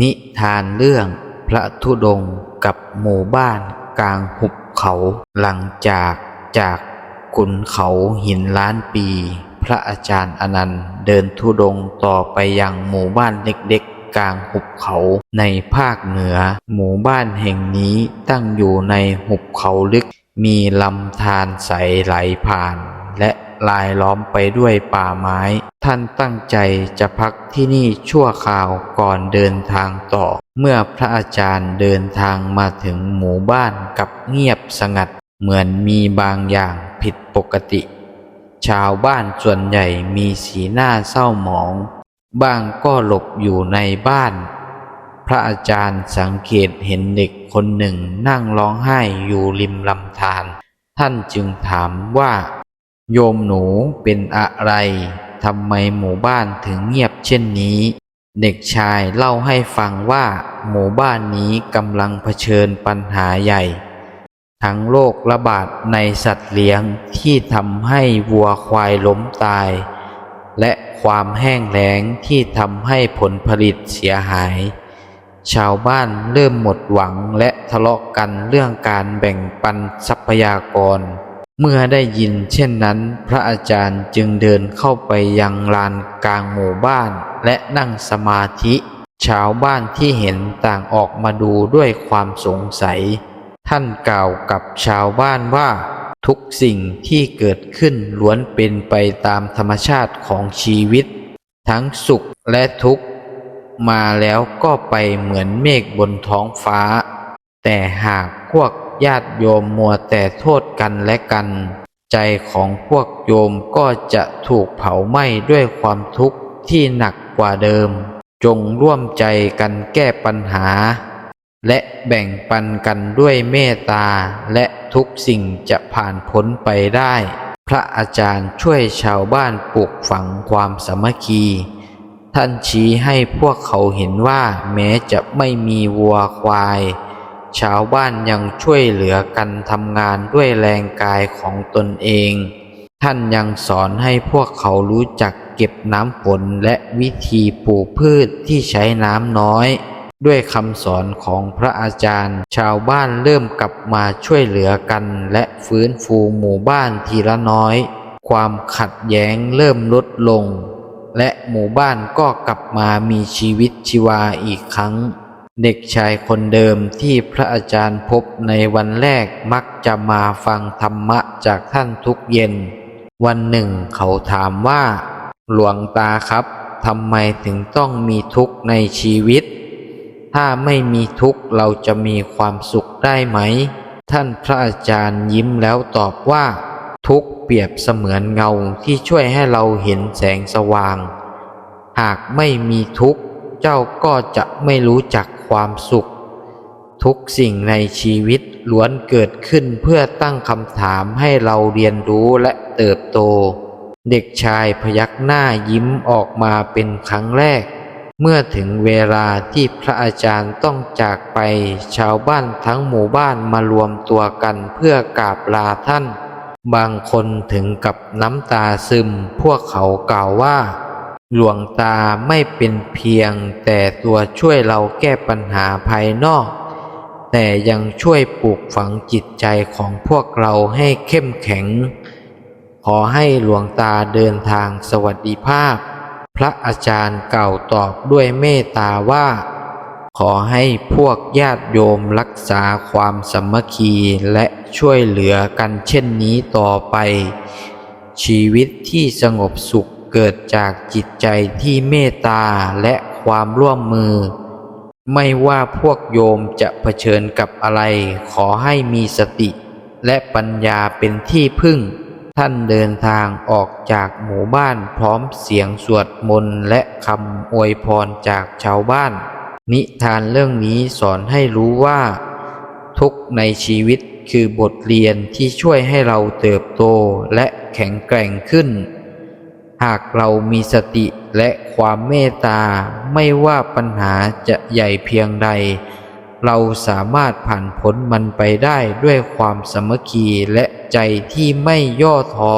นิทานเรื่องพระธุดงกับหมู่บ้านกลางหุบเขาหลังจากจากขุนเขาหินล้านปี พระอาจารย์อนันต์เดินธุดงต่อไปยังหมู่บ้านเล็กๆ กลางหุบเขาในภาคเหนือ หมู่บ้านแห่งนี้ตั้งอยู่ในหุบเขาลึกมีลำธารใสไหลผ่าน และ ลายล้อมไปด้วยป่าไม้ ท่านตั้งใจจะพักที่นี่ชั่วคราวก่อนเดินทางต่อ เมื่อพระอาจารย์เดินทางมาถึงหมู่บ้านกับเงียบสงัด เหมือนมีบางอย่างผิดปกติ ชาวบ้านส่วนใหญ่มีสีหน้าเศร้าหมอง บ้างก็หลบอยู่ในบ้าน พระอาจารย์สังเกตเห็นเด็กคนหนึ่งนั่งร้องไห้อยู่ริมลำธารท่านจึงถามว่า โยมหนูเป็นอะไร ทำไมหมู่บ้านถึงเงียบเช่นนี้ เด็กชายเล่าให้ฟังว่าหมู่บ้านนี้กำลังเผชิญปัญหาใหญ่ ทั้งโรคระบาดในสัตว์เลี้ยงที่ทำให้วัวควายล้มตาย และความแห้งแล้งที่ทำให้ผลผลิตเสียหาย ชาวบ้านเริ่มหมดหวังและทะเลาะกันเรื่องการแบ่งปันทรัพยากร เมื่อได้ยินเช่นนั้น พระอาจารย์จึงเดินเข้าไปยังลานกลางหมู่บ้านและนั่งสมาธิชาวบ้านที่เห็นต่างออกมาดูด้วยความสงสัย ท่านกล่าวกับชาวบ้านว่า ทุกสิ่งที่เกิดขึ้นล้วนเป็นไปตามธรรมชาติของชีวิต ทั้งสุขและทุกข์ มาแล้วก็ไปเหมือนเมฆบนท้องฟ้า แต่หากพวก ญาติโยมมัวแต่โทษกันและกัน ใจของพวกโยมก็จะถูกเผาไหม้ด้วยความทุกข์ที่หนักกว่าเดิม จงร่วมใจกันแก้ปัญหา และแบ่งปันกันด้วยเมตตา และทุกสิ่งจะผ่านพ้นไปได้ พระอาจารย์ช่วยชาวบ้านปลูกฝังความสามัคคีท่านชี้ให้พวกเขาเห็นว่าแม้จะไม่มีวัวควาย ชาวบ้านยังช่วยเหลือกันทำงานด้วยแรงกายของตนเอง ท่านยังสอนให้พวกเขารู้จักเก็บน้ำฝนและวิธีปลูกพืชที่ใช้น้ำน้อย ด้วยคำสอนของพระอาจารย์ ชาวบ้านเริ่มกลับมาช่วยเหลือกัน และฟื้นฟูหมู่บ้านทีละน้อย ความขัดแย้งเริ่มลดลง และหมู่บ้านก็กลับมามีชีวิตชีวาอีกครั้ง เด็กชายคนเดิมที่พระอาจารย์พบในวันแรกมักจะมาฟังธรรมะจากท่านทุกเย็น วันหนึ่งเขาถามว่า หลวงตาครับทำไมถึงต้องมีทุกข์ในชีวิต ถ้าไม่มีทุกข์เราจะมีความสุขได้ไหม ท่านพระอาจารย์ยิ้มแล้วตอบว่า ทุกข์เปรียบเสมือนเงาที่ช่วยให้เราเห็นแสงสว่าง หากไม่มีทุกข์เจ้าก็จะไม่รู้จัก ความสุข ทุกสิ่งในชีวิตล้วนเกิดขึ้นเพื่อตั้งคำถามให้เราเรียนรู้และเติบโต เด็กชายพยักหน้ายิ้มออกมาเป็นครั้งแรก เมื่อถึงเวลาที่พระอาจารย์ต้องจากไป ชาวบ้านทั้งหมู่บ้านมารวมตัวกันเพื่อกราบลาท่าน บางคนถึงกับน้ำตาซึมพวกเขากล่าวว่า หลวงตาไม่เป็นเพียงแต่ตัวช่วยเราแก้ปัญหาภายนอก แต่ยังช่วยปลูกฝังจิตใจของพวกเราให้เข้มแข็ง ขอให้หลวงตาเดินทางสวัสดิภาพ พระอาจารย์เก่าตอบด้วยเมตตาว่า ขอให้พวกญาติโยมรักษาความสมัคคีและช่วยเหลือกันเช่นนี้ต่อไป ชีวิตที่สงบสุข เกิดจากจิตใจที่เมตตาและความร่วมมือ ไม่ว่าพวกโยมจะเผชิญกับอะไร ขอให้มีสติ และปัญญาเป็นที่พึ่ง ท่านเดินทางออกจากหมู่บ้านพร้อมเสียงสวดมนต์และคำอวยพรจากชาวบ้าน นิทานเรื่องนี้สอนให้รู้ว่า ทุกในชีวิตคือบทเรียนที่ช่วยให้เราเติบโตและแข็งแกร่งขึ้น หากเรามีสติและความเมตตาไม่ว่าปัญหาจะใหญ่เพียงใด เราสามารถผ่านพ้นมันไปได้ด้วยความสมัคคีและใจที่ไม่ย่อท้อ